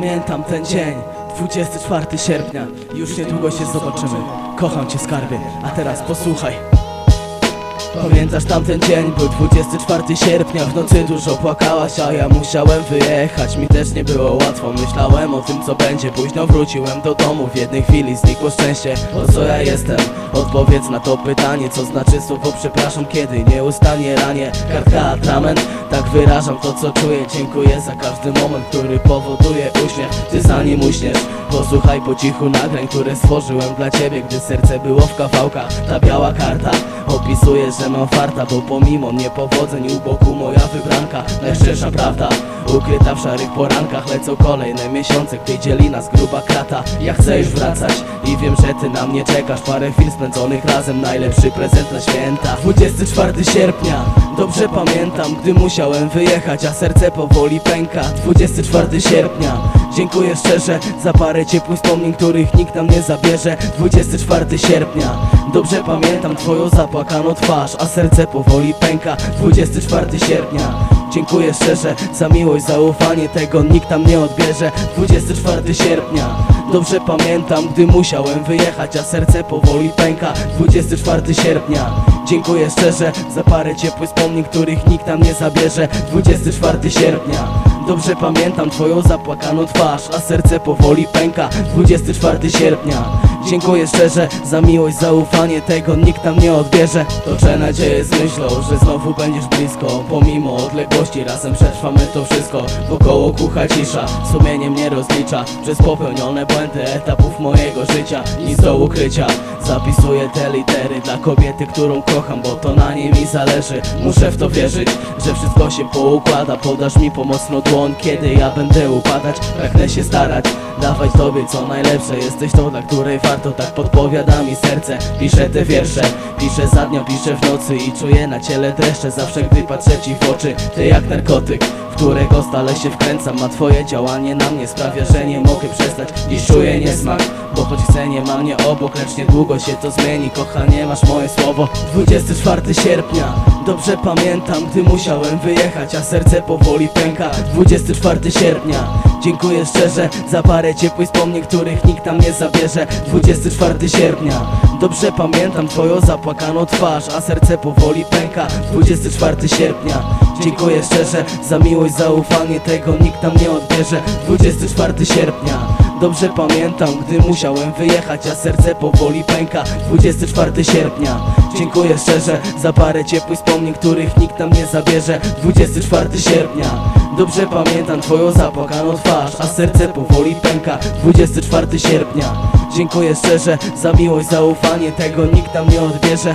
pamiętam ten dzień 24 sierpnia. Już niedługo się zobaczymy. Kocham cię skarbie, a teraz posłuchaj Pamiętasz tamten dzień, był 24 sierpnia W nocy dużo płakałaś, a ja musiałem wyjechać. Mi też nie było łatwo, myślałem o tym co będzie. Późno wróciłem do domu, w jednej chwili znikło szczęście. Po co ja jestem? Odpowiedz na to pytanie Co znaczy słowo przepraszam, kiedy nieustannie ranię Kartka atrament, tak wyrażam to co czuję. Dziękuję za każdy moment, który powoduje uśmiech. Ty za nim uśniesz Posłuchaj po cichu nagrań, które stworzyłem dla ciebie. Gdy serce było w kawałkach Ta biała karta opisuje, że mam farta Bo pomimo niepowodzeń u boku moja wybranka. Najszczersza prawda Ukryta w szarych porankach Lecą kolejne miesiące, gdy dzieli nas gruba krata. Ja chcę już wracać i wiem, że ty na mnie czekasz. Parę chwil spędzonych razem, najlepszy prezent na święta. 24 sierpnia, dobrze pamiętam Gdy musiałem wyjechać, a serce powoli pęka. 24 sierpnia Dziękuję szczerze za parę ciepłych wspomnień, których nikt nam nie zabierze. 24 sierpnia Dobrze pamiętam twoją zapłakaną twarz, a serce powoli pęka. 24 sierpnia. Dziękuję szczerze za miłość, zaufanie, tego nikt nam nie odbierze. 24 sierpnia. Dobrze pamiętam, gdy musiałem wyjechać, a serce powoli pęka. 24 sierpnia. Dziękuję szczerze za parę ciepłych wspomnień, których nikt nam nie zabierze. 24 sierpnia. Dobrze pamiętam twoją zapłakaną twarz, a serce powoli pęka. 24 sierpnia Dziękuję szczerze za miłość, zaufanie, tego nikt nam nie odbierze. Toczę nadzieję z myślą, że znowu będziesz blisko. Pomimo odległości razem przetrwamy to wszystko. Wokoło kucha cisza, sumienie mnie rozlicza. Przez popełnione błędy etapów mojego życia. Nic do ukrycia, zapisuję te litery Dla kobiety, którą kocham, bo to na niej mi zależy. Muszę w to wierzyć, że wszystko się poukłada. Podasz mi pomocną dłoń, kiedy ja będę upadać. Pragnę się starać, dawać tobie co najlepsze. Jesteś tą, dla której warto, tak podpowiada mi serce. Piszę te wiersze, piszę za dnia, piszę w nocy I czuję na ciele dreszcze. Zawsze, gdy patrzę ci w oczy Ty jak narkotyk, w którego stale się wkręcam. A twoje działanie na mnie sprawia, że nie mogę przestać. Dziś czuję niesmak, bo choć chcę nie ma mnie obok. Lecz niedługo się to zmieni, kochanie masz moje słowo. 24 sierpnia, dobrze pamiętam Gdy musiałem wyjechać, a serce powoli pęka. 24 sierpnia. Dziękuję szczerze za parę ciepłych wspomnień, których nikt nam nie zabierze. 24 sierpnia. Dobrze pamiętam twoją zapłakaną twarz, a serce powoli pęka. 24 sierpnia. Dziękuję szczerze za miłość, zaufanie, tego nikt nam nie odbierze. 24 sierpnia Dobrze pamiętam, gdy musiałem wyjechać, a serce powoli pęka. 24 sierpnia. Dziękuję szczerze za parę ciepłych wspomnień, których nikt nam nie zabierze. 24 sierpnia. Dobrze pamiętam twoją zapłakaną twarz, a serce powoli pęka. 24 sierpnia. Dziękuję szczerze za miłość, zaufanie, tego nikt nam nie odbierze